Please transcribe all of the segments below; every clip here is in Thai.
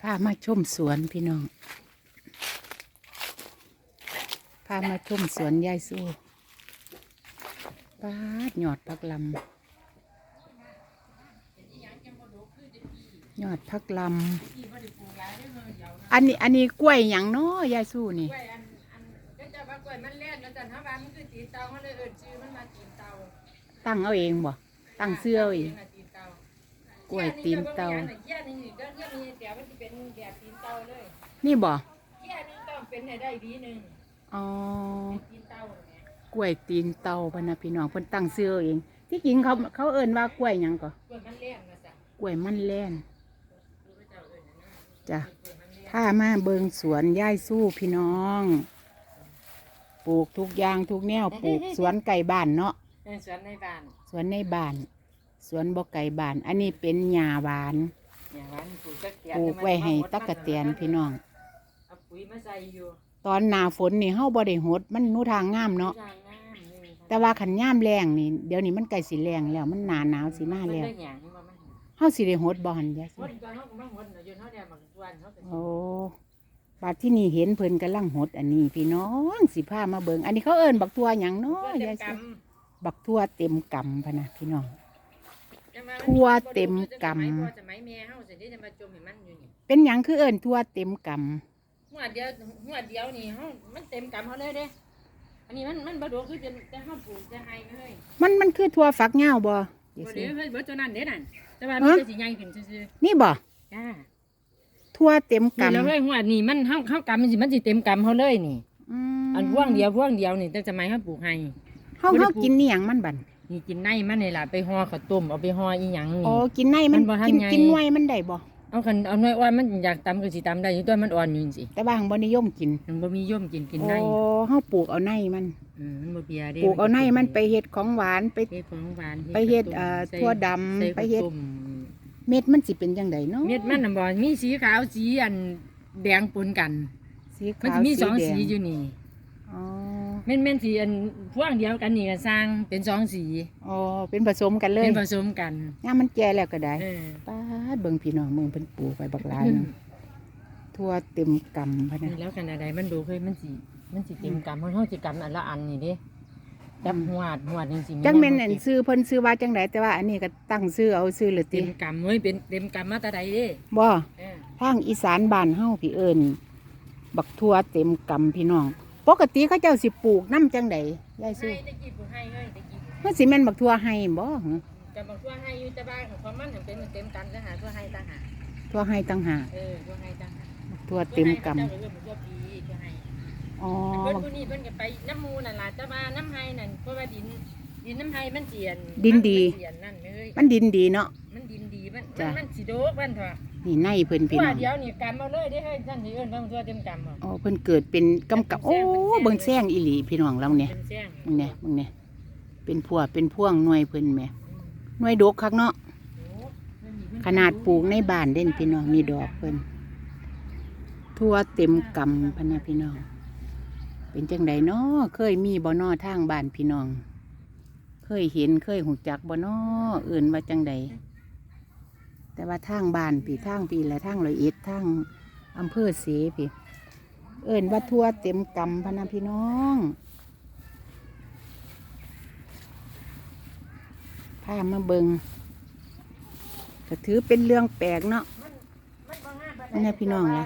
พามาชมสวนพี่น้อง พามาชมสวนยายสู้ปาดยอดพักลำยอดพักลำอันนี้อันนี้กล้วยหยังเนาะยายสู้นี่กล้วยอันอันก็จะว่ากล้วยมันแล่นแล้วจันทบ้านมันคือตีนเตาเขาเลยเอิ้นชื่อมันมาตีนเตาตั้งเอาเองบ่ตั้งเสื้อเอาเองตีนเตา กล้วยตีนเตา นี่ก็เกี้ยนี่แต่มันจะเป็นแบบตีนเตาเลยนี่บ่เกี้ยนี่ต้องเป็นให้ได้ดีหนึ่งอ๋อกล้วยตีนเตาพะนะพี่น้องเพิ่นตั้งเสื้อเอง ที่จริงเขาเขาเอิ้นว่ากล้วยหยังก็กล้วยมันแล่นจ้ะถ้ามาเบิงสวนย่ายสู้พี่น้อง ปลูกทุกอย่างทุกแนวปลูกสวนไก่บ้านเนาะสวนในบ้านสวนในบ้าน สวนบ่ไก่บ้าน อันนี้เป็นหญ้าหวานอย่างนั้นปลูกจักเตียนปลูกไว้ให้ตักกะเตียนพี่น้อง เอาปุ๋ยมาใส่อยู่ตอนหน้าฝนนี่เฮาบ่ได้หด มันหนูทางงามเนาะ ทางน้ำนี่แต่ว่าขันยามแรงนี่ เดี๋ยวนี้มันใกล้สิแรงแล้ว มันหนาหนาวสิมามันแล้วได้หยังนี่ว่ามันเฮาสิได้หดบ่หั่นยายหสู้ดตอนเขาก็มาหดน่ะอยู่เท่าเดียวบางส่วนเขาก็สิโอ้บาดที่นี่เห็นเพิ่นกำลังหดอันนี้พี่น้องสิพามาเบิงอันนี้เขาเอิ้นบักตัวหยังเนาะเพื่อเต็ยามยกสู้บักทั่วเต็มกำพะนะพี่น้องำจะมา ทั่วเต็มกำสมัยพ่อสมัยแม่เฮาสิได้จะมาจมให้มันอยู่นี่เป็นหยังคือเอิญทั่วเต็มกหัวเดียวหัวเดียวนี่เฮามันเต็มกำเฮาเลยเด้อันนี้มันมันบ่ดกคือจะจะเฮาปลูกจะให้เลยำมันมันคือทั่วฝักเงาวบ่บ่เดี๋ยวสิเดี๋ยวเฮ้ยเบิดตัวนั้นเด้นั่นแต่ว่ามันฮะจะสิใหญ่ขึ้นซื่อนี่บ่ๆจ้าทั่วเต็มนี่กำแล้วเฮ้ยหัวนี่มันเฮาเฮากำมันสิมันสิเต็มกำเฮาเลยนี่อืมอันพวงเดียวพวงเดียวนี่แต่สมัยเฮาปลูกให้เฮาบ่ได้เฮาปลูกกินนี่หยังมันบัน นี่กินในมันนี่ล่ะไปห่อข้าวต้มเอาไปห่ออีหยังนี่ อ๋อกินในมันมันบ่ทันกินใหญ่ กินหน่วยมันได้บ่เอาคันเอาหน่อยว่ามันอยากตำก็สิตำได้อยู่ตัวมันอ่อนอยู่จังซี่แต่ว่าหังบ่นิยมกินมันบ่มีย่อมกินกินโอ้ในเฮาปลูกเอาในมัน อืมมันบ่เบียเด้ปลูกเอาในมันไปเฮ็ดของหวานไป เฮ็ดของหวานไปเฮ็ดข้าวต้มเอ่อใส่ถั่วดำใส่ไปเฮ็ดข้าวต้ม เม็ดมันสิเป็นจังไดเนาะเม็ดมันน่ะบ่มีสีขาวสีอันแดงปนกัน สีมันขาวจะมีสองแดสีอยู่นี่อ๋อ แม่นแม่นสีอันพวงเดียวกันนี่ก็สร้างเป็นสองสีอ๋อเป็นผสมกันเลยเป็นผสมกันยามมันแก่แล้วก็ได้เออป้าดเบิ่งพี่น้องเบิ่งเพิ่นปลูกไปบักหลายเนาะทั่วเต็มกำพะนะ นี่แล้วกันอะไรมันดูเคยมันสิมันสิเต็มกำเพราะเฮาสิกำอันละอันนี่เด้จับหวดหวดจังซี่จังแม่นอันซื้อเพิ่นซื้อว่าจังไดแต่ว่าอันนี้ก็ตั้งซื้อเอาซื้อเลยติเต็มกำเฮ้ยเป็นเต็มกำมาแต่ใดเด้บ่เออ ทางอีสานบ้านเฮาพี่เอิ้นบักทั่วเต็มกำพี่น้อง ปกติเขาเจ้าสิปลูกน้ำจังไดยายให้ซื้อตะกี้ผู้ให้เฮ้ยตะกี้มันสิแม่นบักทั่วให้บ่หึจะบอกว่าให้อยู่แต่บ้านของมันเป็นเต็มกันจะหาตัวให้ต่างหากทั่วให้ตั้งหากเออตัวให้ต่างหากบักทั่วเต็มกำเจ้าก็เรื่องตัวปีตัวให้อ๋อเพิ่นผู้นี้เพิ่นก็ไปน้ำมูนั่นล่ะแต่ว่าน้ำไห้นั่นเพราะว่าดินดินน้ำไห้มันเจียนดินดี มัเจียนนั่นเลยมันดินดีเนาะมันดินดีมันจ้ะมันมันสิโดกมันเถอะ นี่ในเพิ่นพี่ตัวน้องเดียวนี่กำเอาเลยได้เฮ้ยท่านสิเอิ้นว่ามันตัวเต็มกำเอาอ๋อเพิ่นเกิดเป็นกำกับโอ้เบิ่งแซงอีหลีพี่น้องเราเนี่ย เป็นแจ้งมึงเนี่ยมึงเนี่ยเป็นพวกเป็นพ่วงหน่วยเพิ่นแหม่หน่วยดกคักเนาะโอ้มันมีเพิ่นขนาดปลูกในบ้านเด่นพี่น้องนี่ดอกเพิ่นทั่วเต็มกำพะนะพี่น้อง เป็นจังไดเนาะเคยมีบ่นอทางบ้านพี่น้อง เคยเห็นเคยหูจักบ่นอเอื่นว่าจังใด แต่ว่าทางบ้านพี่ทางพี่และทางร้อยเอ็ดทางอำเภอเสพี่ เอิ่นว่าทั่วเต็มกำพนะพี่น้องพามาเบิงก็ถือเป็นเรื่องแปลกเนาะนมันบ่นพี่น้องละ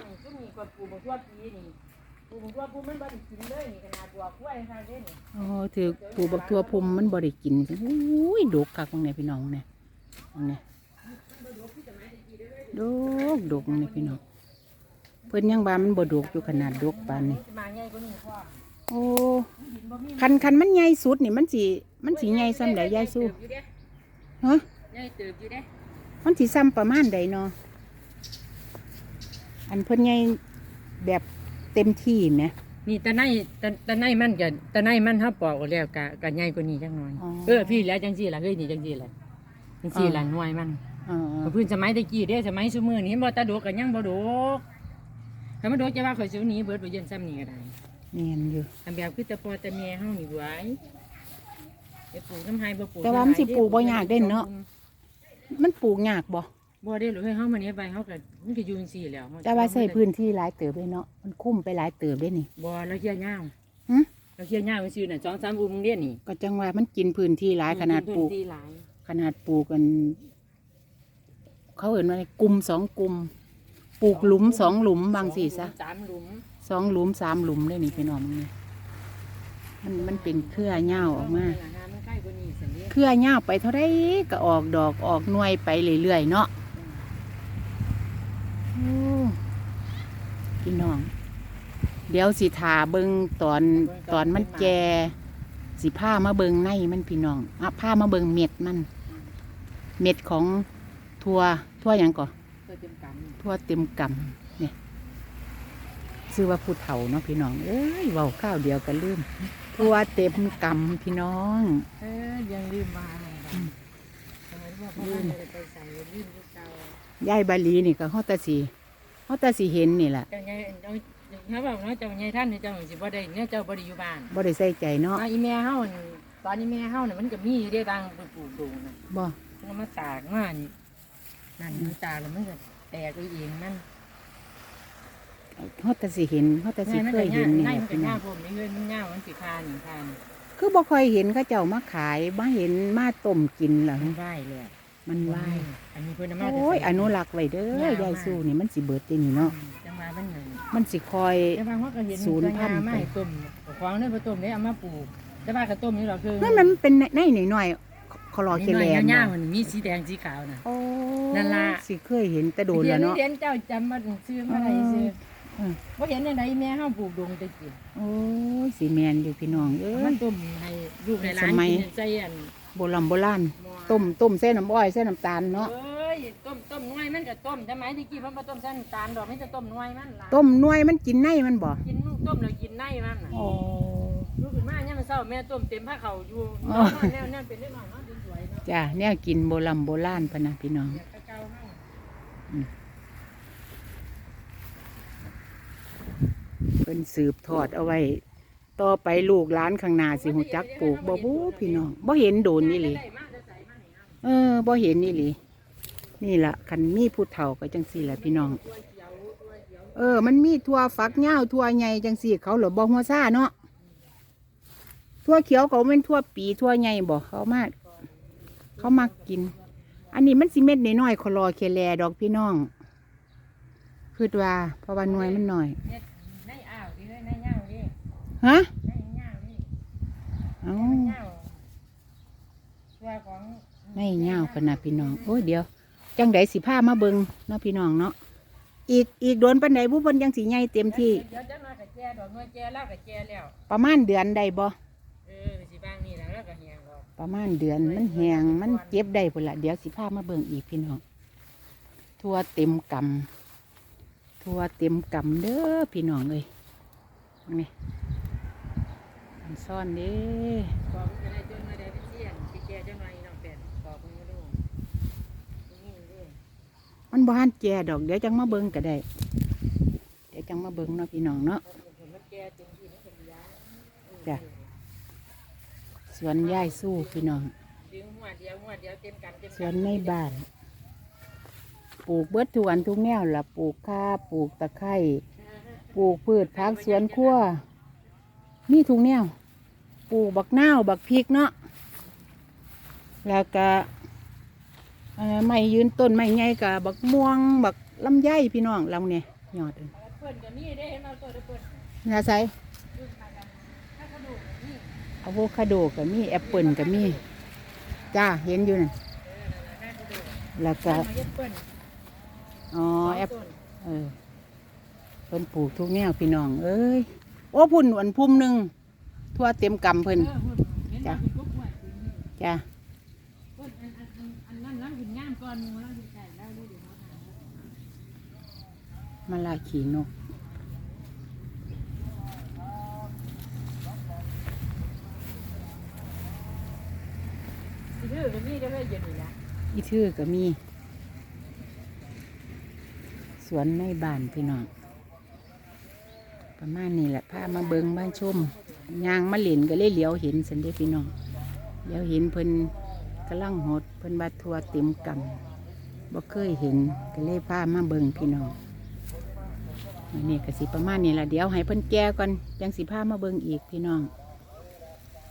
โอ้ถือปูบักทั่วพุมมันบ่ได้กินอุ้ยดุกคักตรงไหนพี่น้องเนี่ยตรงนี้ ดกดกเนี่ยพี่น้องเพิ่นยังบามันบ่ดกอยู่ขนาดดกปานนี้สิมาใหญ่กว่านี้พ่อโอ้คันคันมันใหญ่สุดนี่มันสิมันสิใหญ่ซ้ำใดยายสู้ใหญ่เติบอยู่เด้ฮะใหญ่เติบอยู่เด้มันสิซ้ำประมาณใดเนาะอันเพิ่นใหญ่แบบเต็มที่ไหมนี่ตะไนตะตะไนมันก็ตะไนมันเฮาปอกเอาแล้วก็ก็ใหญ่กว่านี้จังหน่อยอ๋อเออพี่แล้วจังซี่ล่ะเฮ้ยนี่จังซี่ล่ะจังซี่ล่ะหน่วยมัน อ๋อพื้นสมัยตะกี้เด้สมัยซุมื้อนี้บ่ตาดกก็ยังบ่ดกถ้ามันดกจะว่าข่อยสิหนีเบิดบ่เย็นซ้ำนี่ก็ได้เนียนอยู่ อันแบบคือแต่พ่อแต่แม่เฮานี่หวายไปปลูกน้ำไห้บ่ปลูกแต่ว่ามันสิปลูกบ่ยากเด้เนาะ มันปลูกยากบ่บ่ได้หรือให้เฮามาเนี้ยไปเฮาก็มันก็อยู่จังซี่แหล้วแต่ว่าใช้พื้นที่หลายเติบเลยเนาะมันคุ้มไปหลายเติบเลยนี่ บ่แล้วเฮียยาวหึ แล้วเฮียยาวซื่อน่ะ2 3อุ้มเรียนนี่ก็จังว่ามันกินพื้นที่หลายขนาดปลูกพื้ที่หลายขนาดปลูกกัน เขาเห็นว่าอะไรกลุ่มสองกลุ่มปลูกหลุมสองหลุมบางสิซะสามหลุมสองหลุมสามหลุมเลยนี่พี่น้องนี่มันมันเป็นเครือเง่าวออกมาเวลงานมันใกล้กว่านี้สันเด้เครือเง่าวไปเท่าไรก็ออกดอกออกหน่วยไปเรื่อยๆเนาะโอ้พี่น้อง เดี๋ยวสิทาเบิงตอนตอนมันแก่สิผ้ามาเบิงในมันพี่น้องอะผ้ามาเบิงเม็ดมัน เม็ดของ ทั่วทั่วหยังก่อเพื่อเต็มกำทั่วเต็มกำเนี่ยซื้อว่าผู้เฒ่าเนาะพี่น้อง เอ้ยเว้าข้าวเดียวกันลืมทั่วเต็มกำพี่น้อง เออยังลืมมาอืมสมัยว่าพ่อบ้านจะไปใส่ลืมที่เก่ายายบาลีนี่ก็ฮอดแตาสีฮอดแตาสีเห็นนี่แหละเจ้าใหญ่เจ้าเขาบอกเนาะเจ้าใหญ่ท่านนี่เจ้าสิบ่ได้เนี่ยเจ้าบ่ได้อยู่บ้านบ่ได้ใส่ใจเนาะอะอีแม่เฮานี่ตอนนี้แม่เฮานี่มันก็มีอยู่ได้ตังไปปลูกดูนะบ่มันมาตากมานี่ นั่นมันตากแล้วมันก็แตกไปเองนั่นฮอดแตาสีเห็นฮอดแตาสีมัเคยเห็นนี่ในแหละมันก็พี่น้ย่าองผมนี่เงินมันย่ามันสิคานี่คานี่คือบ่ค่อยเห็นเขาเจ้ามาขายมาเห็นมาต้มกินหรอมันไหวเลยอะมันไหวายอันนี้เพิ่นเอามาโอ้ยอนุรักษ์ไว้เด้อยายสู้นี่มันสิเบิดเด้นี่เนาะจังหวะมันหนึ่งมันสิคอย แต่บางเขาก็เห็นศูนย์พันธุ์ตัวไปยาไม่ต้มของเนี่ยพอต้มได้เอามาปลูกแต่ว่าก็ต้มนี่หรอกคือนั่นมันเป็นในหน่อยๆคลอเคนี่แลน้อยนๆบ่ย่างๆมันมีสีแดงสีขาวน่ะโอ้ นั่นล่ะ สิเคยเห็นแต่โดนแล้วเนาะเดี๋ยเห็นเจ้าจำมาซื้อมาได้ซื้ออืมบ่เห็นในไหนแม่เฮาปลูกดงตะกี้โอ้ยสีแมนอยู่พี่น้องเอ้มัย นต้มให้ลูกให้หลานสมัย กินใจอันโบราณโบราณหม้อต้มต้มเส้นน้ำอ้อยเส้นน้ำตาลเนาะ เอ้ยต้มต้มน้อยมันก็ต้มแต่ไหมตะกี้มันบ่ต้มเส้นตาลดอกมันจะต้มน้อยมันล่ะต้มหน่วยมันกินในมันบ่กินลูกต้มแล้วกินในมันน่ะโอ้ลูกขึ้นมาเนี่ยามมันเศร้าแม่ต้มเต็มผ้าเขาวอยู่อ๋อนอนแนวแนวเป็นเรื่องของนอนสวยๆเนาะจ้ะเนี่ยกินโบราณโบราณพะนะพี่น้องอยาก เป็นสืบทอดเอาไว้ ต่อไปลูกหลานข้างหน้าสิหูจักปลูกบ่บูพี่น้องบ่เห็นโดนนี่หลีได้มาจะใส่มาให้เออบ่เห็นนี่หลีนี่ละคันมีผู้เฒ่าก็จังซี่แหละพี่น้อง เออ มันมีทั่วฝักยาวทั่วใหญ่จังซี่ เขาหรือบ่หัวซ่าเนาะทั่วเขียวเขาเป็นทั่วปีทั่วใหญ่บ่เขามาก เขามักกิน อันนี้มันสิเม็ดน้อยๆคลอเคแลดอกพี่น้องคิดว่าเพราะว่าหน่วยมันน้อยเฮ็ดในอ่าวดิเลยในย่างดิฮะในย่างดิเอ้าในย่างตัวของไม่ยาวขนาดพี่น้องโอ้ยเดี๋ยวจังไดสิพามาเบิงเนาะพี่น้องเนาะอีกอีกโดนปันใดผู้เพิ่นยังสิใหญ่เต็มที่เดี๋ยวจะมากับแจดอกน้อยแจแล้วกับแจแล้ว ประมาณเดือนใดบ่ ประมาณเดือนมันแหงมันเก็บได้พุ่นละเดี๋ยวสิพามาเบิ่งอีกพี่น้องทั่วเต็มกำทั่วเต็มกำเด้อพี่น้องเลยนี่มันซ่อนเด้บอกมันจะได้จนมาได้เป็นเสี้ยนสิแจจังหน่อยน้องเป็ดบอกมันมาดูนี่เด้อมันบ้านแจดอกเดี๋ยวจังมาเบิ่งก็ได้ เดี๋ยวจังมาเบิ่งเนาะพี่น้องเนาะแจเต็มที่มันเป็นยาจ้ะ สวนย่ายสู้พี่น้องดึงหัวเดียวหัวเดียวเต็มกันเต็มสกัวนในบ้าน ปลูกเบิดทุกอันทุกแนวล่ะปลูกข้าปลูกตะไคร้ปลูกพืชผักสวนครัวมีทุกแนวปลูกบักนาวบักพริกเนาะแล้วก็เอ่อไม้ยืนต้นไม้ใหญ่กับบักม่วง บักลำไยพี่น้องเราเนี่ยยอดเลยเพิ่นก็มีได้เห็นมาตัวเด้อเพิ่นนาใส อยู่ทางกันถ้าเขาดูนี่ อะโวคาโดก็มีแอปเปิลก็มีจ้าเห็นอยู่น่ะแล้วก็มาเย็ดเปิ้นอ๋อแอปต้นเออเพิ่นปลูกทุกแนวพี่น้อง เอ้ยโอ้พุ่นอันพุ่มหนึ่งทั่วเต็มกำเพิ่นเออหุ่นจ้าจริงนี่จ้าเพิ่นอันอันอันอันนั้นแล้วหุ่นย่างก่อนหมูแล้วหุ่นไก่แล้วเดี๋ยวเขาทำ มาลาขี่นก สิดื้อก็มีได้เลยเย็นนี่ละ อีทื่อก็มี สวนในบ้านพี่น้องประมาณนี้แหละพามาเบิงบ้านชมยางมาเหลินก็เลยเหลียวเห็นสันเดพี่น้องเหลียวเห็นเพิ่นกำลังหดเพิ่นบาทัวเต็มกำบ่เคยเห็นก็เลยพามาเบิงพี่น้องนนี้ก็สิประมาณนี้แหละเดี๋ยวให้เพิ่นแก่ก่อนจังสิพามาเบิงอีกพี่น้อง